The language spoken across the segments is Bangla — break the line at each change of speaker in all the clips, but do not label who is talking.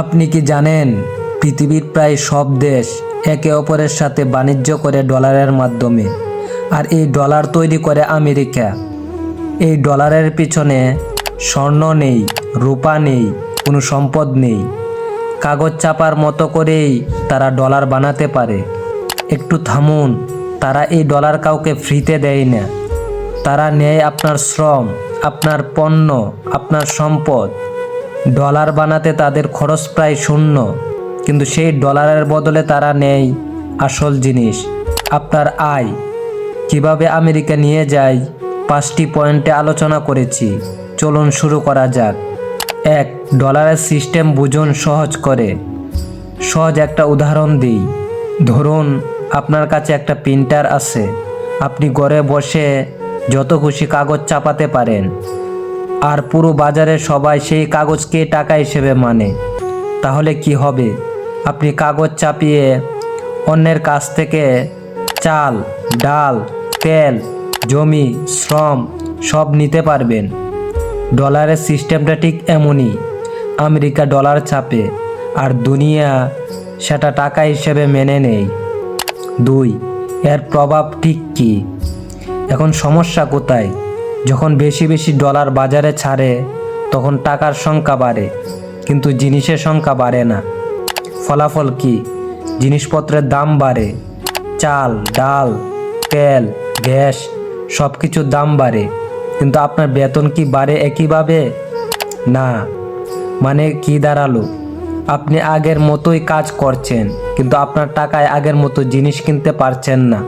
আপনি কি জানেন, পৃথিবীর প্রায় সব দেশ একে অপরের সাথে বাণিজ্য করে ডলারের মাধ্যমে, আর এই ডলার তৈরি করে আমেরিকা? এই ডলারের পিছনে স্বর্ণ নেই, রূপা নেই, কোনো সম্পদ নেই। কাগজ চাপার মতো করেই তারা ডলার বানাতে পারে। একটু থামুন, তারা এই ডলার কাউকে ফ্রিতে দেয় না। তারা নেয় আপনার শ্রম, আপনার পণ্য, আপনার সম্পদ। ডলার বানাতে তাদের খরচ প্রায় শূন্য। কিন্তু সেই ডলারের বদলে তারা নেয় আসল জিনিস, আপনার আয়। কীভাবে আমেরিকা নিয়ে যায়, পাঁচটি পয়েন্টে আলোচনা করেছি। চলুন শুরু করা যাক। এক, ডলারের সিস্টেম বুঝুন সহজ করে। সহজ একটা উদাহরণ দিই। ধরুন, আপনার কাছে একটা প্রিন্টার আছে। আপনি ঘরে বসে যত খুশি কাগজ চাপাতে পারেন। আর পুরো বাজারে সবাই সেই কাগজকে টাকা হিসেবে মানে। তাহলে কি হবে? আপনি কাগজ চাপিয়ে অন্যের কাছ থেকে চাল, ডাল, তেল, জমি, শ্রম সব নিতে পারবেন। ডলারের সিস্টেমটা ঠিক এমনই। আমেরিকা ডলার চাপে, আর দুনিয়া সেটা টাকা হিসেবে মেনে নেয়। দুই, এর প্রভাব ঠিক কী? এখন সমস্যা কোথায়? যখন বেশি বেশি ডলার বাজারে ছাড়ে, তখন টাকার সংখ্যা বাড়ে, কিন্তু জিনিসের সংখ্যা বাড়ে না। ফলাফল কি? জিনিসপত্রের দাম বাড়ে, চাল, ডাল, তেল, গ্যাস সব কিছুর দাম বাড়ে, কিন্তু আপনার বেতন কি বাড়ে একইভাবে? না। মানে কি দাঁড়াল? আপনি আগের মতোই কাজ করছেন, কিন্তু আপনার টাকায় আগের মতো জিনিস কিনতে পারছেন না।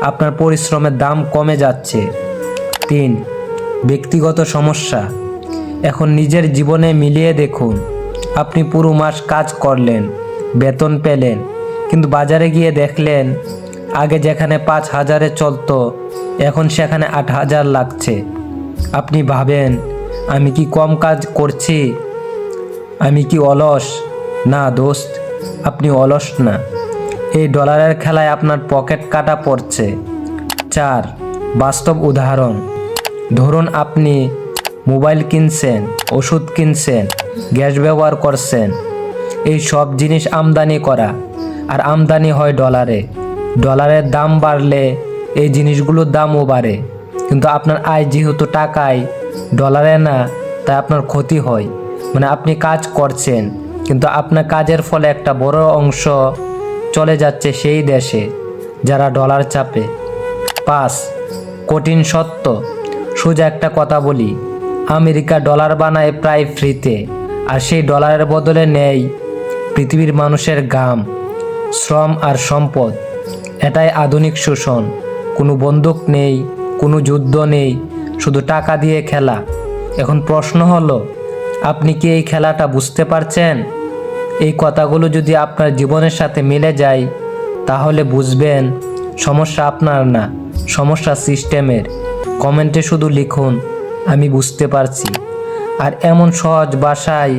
আপনার পরিশ্রমের দাম কমে যাচ্ছে। তিন, ব্যক্তিগত সমস্যা। এখন নিজের জীবনে মিলিয়ে দেখুন, আপনি পুরো মাস কাজ করলেন, বেতন পেলেন, কিন্তু বাজারে গিয়ে দেখলেন, আগে যেখানে পাঁচ হাজারে চলতো, এখন সেখানে আট হাজার লাগছে। আপনি ভাবেন, আমি কি কম কাজ করছি? আমি কি অলস? না দোস্ত, আপনি অলস না। এই ডলারের খেলায় আপনার পকেট কাটা পড়ছে। চার, বাস্তব উদাহরণ। ধরুন আপনি মোবাইল কিনছেন, ওষুধ কিনছেন, গ্যাস ব্যবহার করছেন, এই সব জিনিস আমদানি করা। আর আমদানি হয় ডলারে। ডলারের দাম বাড়লে এই জিনিসগুলোর দামও বাড়ে। কিন্তু আপনার আয় যেহেতু টাকায় ডলারে না, তাই আপনার ক্ষতি হয়। মানে আপনি কাজ করছেন, কিন্তু আপনার কাজের ফলে একটা বড় অংশ চলে যাচ্ছে সেই দেশে যারা ডলার চাপে। পাঁচ, কঠিন সত্য। সোজা একটা কথা বলি। আমেরিকা ডলার বানায় প্রায় ফ্রিতে, আর সেই ডলারের বদলে নেয় পৃথিবীর মানুষের গাম শ্রম আর সম্পদ। এটাই আধুনিক শোষণ। কোনো বন্দুক নেই, কোনো যুদ্ধ নেই, শুধু টাকা দিয়ে খেলা। এখন প্রশ্ন হলো, আপনি কি এই খেলাটা বুঝতে পারছেন? এই কথাগুলো যদি আপনার জীবনের সাথে মিলে যায়, তাহলে বুঝবেন, সমস্যা আপনার না, সমস্যা সিস্টেমের। কমেন্টে শুধু লিখুন, আমি বুঝতে পারছি। আর এমন সহজ ভাষায়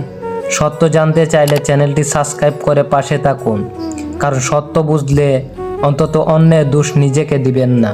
সত্য জানতে চাইলে চ্যানেলটি সাবস্ক্রাইব করে পাশে থাকুন, কারণ সত্য বুঝলে অন্তত অন্যের দোষ নিজেকে দিবেন না।